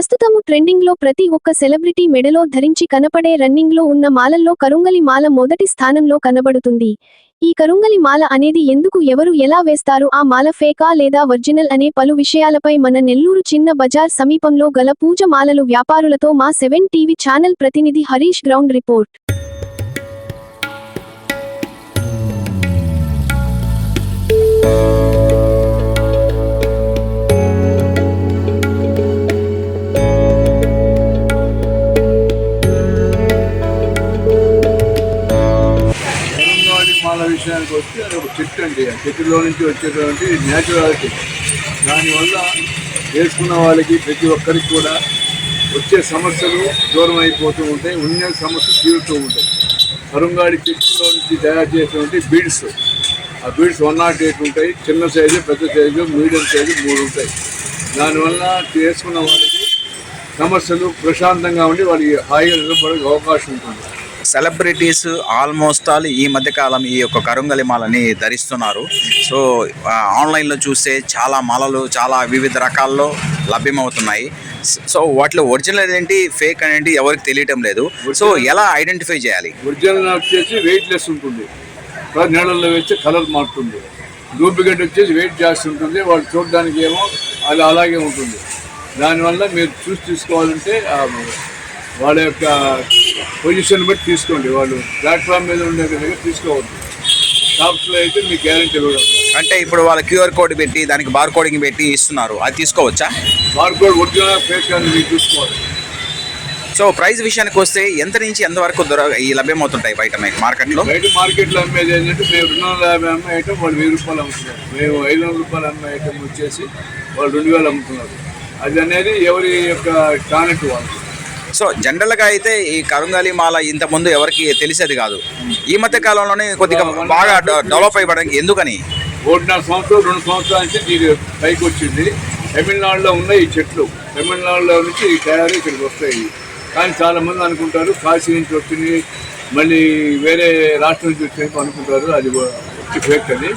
ప్రస్తుతము ట్రెండింగ్లో ప్రతి ఒక్క సెలబ్రిటీ మెడలో ధరించి కనపడే రన్నింగ్లో ఉన్న మాలల్లో కరుంగలి మాల మొదటి స్థానంలో కనబడుతుంది. ఈ కరుంగలి మాల అనేది ఎందుకు ఎవరు ఎలా వేస్తారు ఆ మాల ఫేకా లేదా ఒరిజినల్ అనే పలు విషయాలపై మన నెల్లూరు చిన్న బజార్ సమీపంలో గల పూజ మాలలు వ్యాపారులతో మా సెవెన్ టీవీ ఛానల్ ప్రతినిధి హరీష్ గ్రౌండ్ రిపోర్ట్. విషయానికి వస్తే అది ఒక చెట్టు అండి. ఆ చెట్టులో నుంచి వచ్చేటువంటి న్యాచురాలిటీ దానివల్ల వేసుకున్న వాళ్ళకి ప్రతి ఒక్కరికి కూడా వచ్చే సమస్యలు దూరం అయిపోతూ ఉంటాయి ఉన్న సమస్యలు తీరుతూ ఉంటాయి. కరుంగాడి చెట్టులో నుంచి తయారు చేసినటువంటి బీడ్స్. ఆ బీడ్స్ వన్ నాట్ ఎయిట్ ఉంటాయి. చిన్న సైజు పెద్ద సైజు మీడియం సైజు మూడు ఉంటాయి. దానివల్ల వేసుకున్న వాళ్ళకి సమస్యలు ప్రశాంతంగా ఉండి వాళ్ళకి హాయిగా నిలబడే అవకాశం ఉంటుంది. సెలబ్రిటీస్ ఆల్మోస్ట్ ఆల్ ఈ మధ్య కాలం ఈ యొక్క కరుంగలి మాలని ధరిస్తున్నారు. సో ఆన్లైన్లో చూస్తే చాలా మాలలు చాలా వివిధ రకాల్లో లభ్యమవుతున్నాయి. స- వాటిలో ఒరిజినల్ ఏంటి ఫేక్ అనేది ఎవరికి తెలియటం లేదు. సో ఎలా ఐడెంటిఫై చేయాలి? ఒరిజినల్ వచ్చేసి వెయిట్ లెస్ ఉంటుంది. నీళ్ళల్లో వేస్తే కలర్ మారుతుంది. డూప్లికేట్ వచ్చేసి వెయిట్ జాస్తి ఉంటుంది. వాళ్ళు చూడడానికి ఏమో అది అలాగే ఉంటుంది. దానివల్ల మీరు చూసి తీసుకోవాలంటే వాళ్ళ యొక్క పొజిషన్ బట్టి తీసుకోండి వాళ్ళు. ప్లాట్ఫామ్ మీద ఉండే దగ్గర తీసుకోవద్దు. షాప్స్లో అయితే మీకు గ్యారంటీ ఇవ్వగలరు అంటే ఇప్పుడు వాళ్ళ క్యూఆర్ కోడ్ పెట్టి దానికి బార్ కోడింగ్ పెట్టి ఇస్తున్నారు. అది తీసుకోవచ్చా? బార్కోడ్ ఒరిజినల్ ఫేక్ అని మీరు చూసుకోవాలి. సో ప్రైస్ విషయానికి వస్తే ఎంత నుంచి ఎంత వరకు దొర ఈ లభ్యమవుతుంటాయి బయట మీకు మార్కెట్లో? బయట మార్కెట్లో అమ్మేది ఏంటంటే మేము రెండు వందల యాభై అమ్మే ఐటమ్ వాళ్ళు వెయ్యి రూపాయలు అమ్ముతున్నారు. మేము ఐదు వందల రూపాయలు అమ్మే ఐటమ్ వచ్చేసి వాళ్ళు రెండు వేలు అమ్ముతున్నారు. అది అనేది ఎవరి యొక్క టాలెంట్ వాళ్ళు సో జనరల్గా అయితే ఈ కరుంగాలి మాల ఇంత ముందు ఎవరికి తెలిసేది కాదు. ఈ మధ్య కాలంలోనే కొద్దిగా బాగా డె- డెవలప్ అయిపోవడానికి ఎందుకని? ఒకటిన్నర సంవత్సరం రెండు సంవత్సరాల నుంచి ఇది పైకి వచ్చింది. తమిళనాడులో ఉన్న ఈ చెట్లు. తమిళనాడులో నుంచి ఈ తయారీ ఇక్కడికి వస్తాయి. కానీ చాలామంది అనుకుంటారు కాశీ నుంచి వచ్చింది మళ్ళీ వేరే రాష్ట్రం నుంచి వచ్చి అనుకుంటారు అది వచ్చి ఫేక్ అని.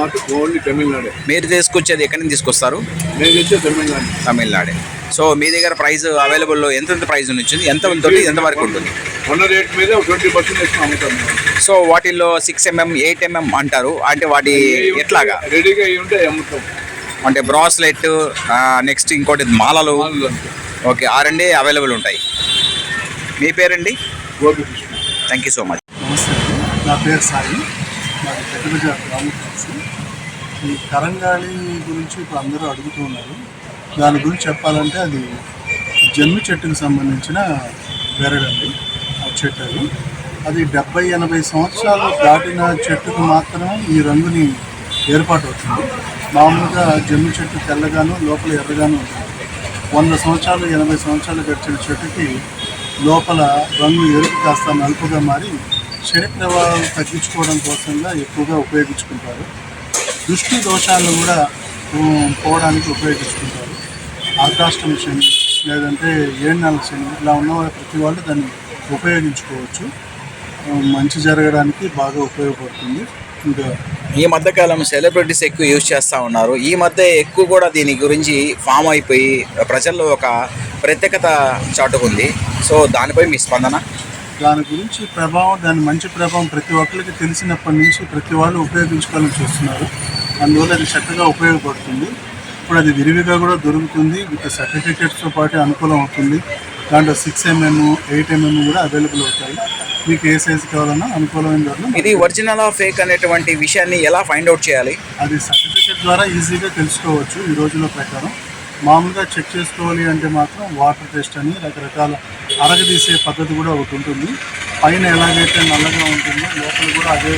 మాత్రం ఓన్లీ తమిళనాడే. మీరు తీసుకొచ్చేది ఎక్కడి నుంచి తీసుకొస్తారు? నేను తెచ్చే తమిళనాడు. తమిళనాడే. సో మీ దగ్గర ప్రైస్ అవైలబుల్లో ఎంత ప్రైస్ నుంచి ఎంత ఉంటుంది ఎంత వరకు ఉంటుంది? ఉన్న రేట్ మీద ట్వంటీ పర్సెంట్ ఎక్కువ అమ్ముతాం మేము. సో వాటిల్లో సిక్స్ ఎంఎం ఎయిట్ ఎంఎం అంటారు. అంటే వాటి ఎట్లాగా? రెడీగా అయ్యి ఉంటే అమ్ముతాం. అంటే బ్రాస్లెట్ నెక్స్ట్ ఇంకోటి మాలలు. ఓకే ఆ రెండే అవైలబుల్ ఉంటాయి. మీ పేరండి? థ్యాంక్ యూ సో మచ్ నా పేరు సాయి. మాది పెద్దబజార్ రామకృష్ణ ఈ కరంగాళి గురించి ఇప్పుడు అందరూ అడుగుతూ ఉన్నారు. దాని గురించి చెప్పాలంటే అది జమ్మి చెట్టుకు సంబంధించిన బెరడండి ఆ చెట్టు అది. అది డెబ్బై ఎనభై సంవత్సరాలు దాటిన చెట్టుకు మాత్రం ఈ రంగుని ఏర్పాటు అవుతుంది. మామూలుగా జమ్మి చెట్టు తెల్లగాను లోపల ఎర్రగాను ఉంటుంది. వంద సంవత్సరాలు ఎనభై సంవత్సరాలు గడిచిన చెట్టుకి లోపల రంగు ఎరుపు కాస్త నలుపుగా మారి శని ప్రభావం తగ్గించుకోవడం కోసంగా ఎక్కువగా ఉపయోగించుకుంటారు. దృష్టి దోషాలను కూడా పోవడానికి ఉపయోగించుకుంటారు. ఆకాష్టం శని లేదంటే ఏడు శని ఇలా ఉన్న ప్రతి వాళ్ళు దాన్ని ఉపయోగించుకోవచ్చు. మంచి జరగడానికి బాగా ఉపయోగపడుతుంది. ఇంకా ఈ మధ్యకాలం సెలబ్రిటీస్ ఎక్కువ యూజ్ చేస్తూ ఉన్నారు. ఈ మధ్య ఎక్కువ కూడా దీని గురించి ఫామ్ అయిపోయి ప్రజల్లో ఒక ప్రత్యేకత చాటుకుంది. సో దానిపై మీ స్పందన? దాని గురించి ప్రభావం దాని మంచి ప్రభావం ప్రతి ఒక్కరికి తెలిసినప్పటి నుంచి ప్రతి వాళ్ళు ఉపయోగించుకోవాలని చూస్తున్నారు. అందువల్ల అది చక్కగా ఉపయోగపడుతుంది. ఇప్పుడు అది విరివిగా కూడా దొరుకుతుంది. విత్ సర్టిఫికేట్స్తో పాటు అనుకూలం అవుతుంది. దాంట్లో సిక్స్ ఎంఎం ఎయిట్ ఎంఎం కూడా అవైలబుల్ అవుతాయి. మీకు ఏ సైజు కావాలన్నా అనుకూలమైన ఇది ఒరిజినల్ ఫేక్ అనేటువంటి విషయాన్ని ఎలా ఫైండ్ అవుట్ చేయాలి? అది సర్టిఫికేట్ ద్వారా ఈజీగా తెలుసుకోవచ్చు ఈ రోజుల ప్రకారం. మామూలుగా చెక్ చేసుకోవాలి అంటే మాత్రం వాటర్ టెస్ట్ అని రకరకాల అరగదీసే పద్ధతి కూడా ఒకటి ఉంటుంది. పైన ఎలాగైతే నల్లగా ఉంటుందో లోపల కూడా అదే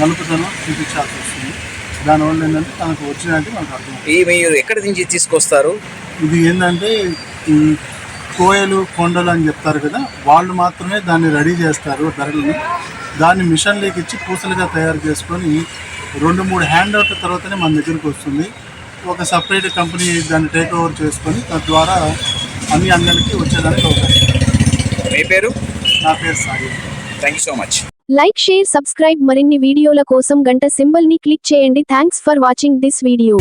నలుపుదనం చూపించాల్సి వస్తుంది. దానివల్ల ఏంటంటే తనకు ఒరిజినాలిటీ మనకు అర్థం ఈ మీరు ఎక్కడి నుంచి తీసుకొస్తారు? ఇది ఏంటంటే ఈ కోయలు కొండలు అని చెప్తారు కదా వాళ్ళు మాత్రమే దాన్ని రెడీ చేస్తారు ధరలని. దాన్ని మిషన్లోకి ఇచ్చి పూసలుగా తయారు చేసుకొని రెండు మూడు హ్యాండ్ అవుట్ తర్వాతనే మన దగ్గరికి వస్తుంది. ఒక సపరేట్ కంపెనీ దాన్ని టేక్ ఓవర్ చేసుకొని తద్వారా అన్ని అంగడికి వచ్చేదానికి అవకాశం. మీ పేరు? నా పేరు Sai. Thank you so much like share subscribe మరిన్ని వీడియోల కోసం గంట సింబల్ని క్లిక్ చేయండి. Thanks for watching this video